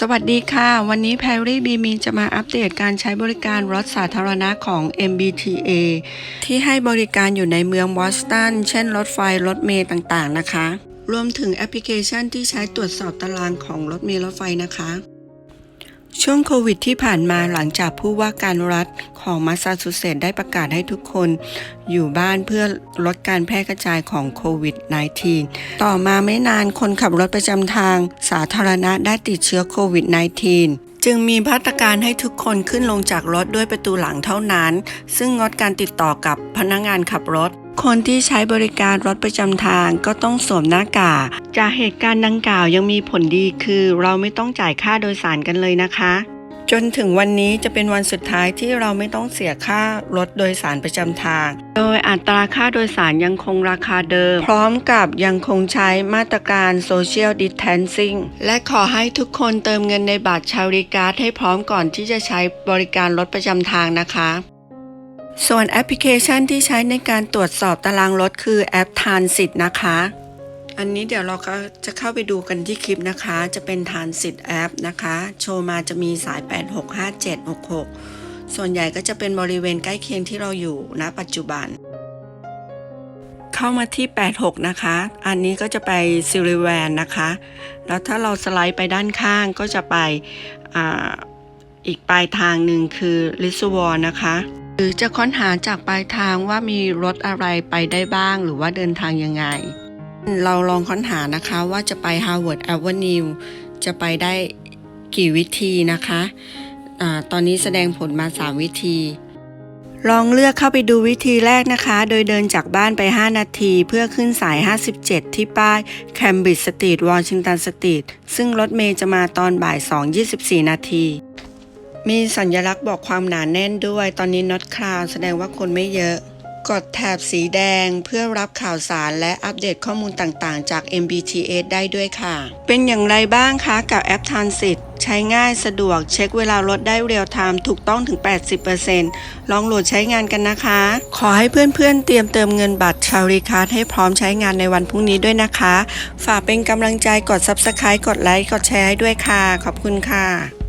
สวัสดีค่ะ วันนี้แพรรี่บีมีจะมาอัปเดตการใช้บริการรถสาธารณะของ MBTA ที่ให้บริการอยู่ในเมืองบอสตัน เช่นรถไฟ รถเมล์ต่างๆนะคะ รวมถึงแอปพลิเคชันที่ใช้ตรวจสอบตารางของรถเมล์รถไฟนะคะ ช่วงโควิดที่ผ่านมาหลังจากผู้ว่าการรัฐของมาซาชูเซตส์ได้ประกาศให้ทุกคนอยู่บ้านเพื่อลดการแพร่กระจายของโควิด -19 ต่อมาไม่นานคนขับรถประจำทางสาธารณะได้ติดเชื้อโควิด -19 จึงมีมาตรการให้ทุกคนขึ้นลงจากรถด้วยประตูหลังเท่านั้น ซึ่งงดการติดต่อกับพนักงานขับรถ คนที่ใช้บริการรถประจำทางก็ต้องสวมหน้ากาก จากเหตุการณ์ดังกล่าวยังมีผลดีคือ เราไม่ต้องจ่ายค่าโดยสารกันเลยนะคะ จนถึงวันนี้จะเป็นวันสุดท้ายที่เราไม่ต้องเสียค่ารถโดยสารประจำทาง โดยอัตราค่าโดยสารยังคงราคาเดิม พร้อมกับยังคงใช้มาตรการ Social Distancing และขอให้ทุกคนเติมเงินในบัตรชาริการ์ดให้พร้อมก่อนที่จะใช้บริการรถประจำทางนะคะ ส่วนแอปพลิเคชันที่ใช้ในการตรวจสอบตารางรถคือแอปทานสิทธิ์นะคะ อันนี้เดี๋ยวเราก็จะเข้าไปดูกันที่คลิปนะคะ จะเป็นทานสิทธิ์แอปนะคะ โชว์มาจะมีสาย 865766 ส่วนใหญ่ก็จะเป็นบริเวณใกล้เคียงที่เราอยู่ณปัจจุบัน เข้ามาที่ 86 นะคะ อันนี้ก็จะไปซิลิแวนนะคะ แล้วถ้าเราสไลด์ไปด้านข้างก็จะไปออีกปลายทางหนึ่งคือลิสวอร์นะคะ หรือจะค้นหาจากปลายทางว่ามีรถอะไรไปได้บ้างหรือว่าเดินทางยังไง เราลองค้นหานะคะว่าจะไป Harvard Avenue จะไปได้กี่วิธีนะคะอาตอนนี้แสดงผลมา 3 วิธี ลองเลือกเข้าไปดูวิธีแรกนะคะ โดยเดินจากบ้านไป 5 นาทีเพื่อขึ้นสาย 57 ที่ป้าย Cambridge Street Washington Street ซึ่งรถเมย์จะมาตอนบ่าย 2.24 นาที มีสัญลักษณ์บอกความหนาแน่นด้วย ตอนนี้ not crowd แสดงว่าคนไม่เยอะ กดแถบสีแดงเพื่อรับข่าวสารและอัปเดตข้อมูลต่างๆ จาก MBTS ได้ด้วยค่ะ เป็นอย่างไรบ้างคะกับแอป Transit ใช้ง่ายสะดวกเช็คเวลารถได้เรียลไทม์ถูกต้องถึง 80%ลองโหลดใช้งานกันนะคะ ขอให้เพื่อนๆเตรียมเติมเงินบัตรชาวรีคาร์ให้พร้อมใช้งานในวันพรุ่งนี้ด้วยนะคะ ฝากเป็นกำลังใจกด Subscribe กดไลค์กดแชร์ให้ด้วยค่ะ ขอบคุณค่ะ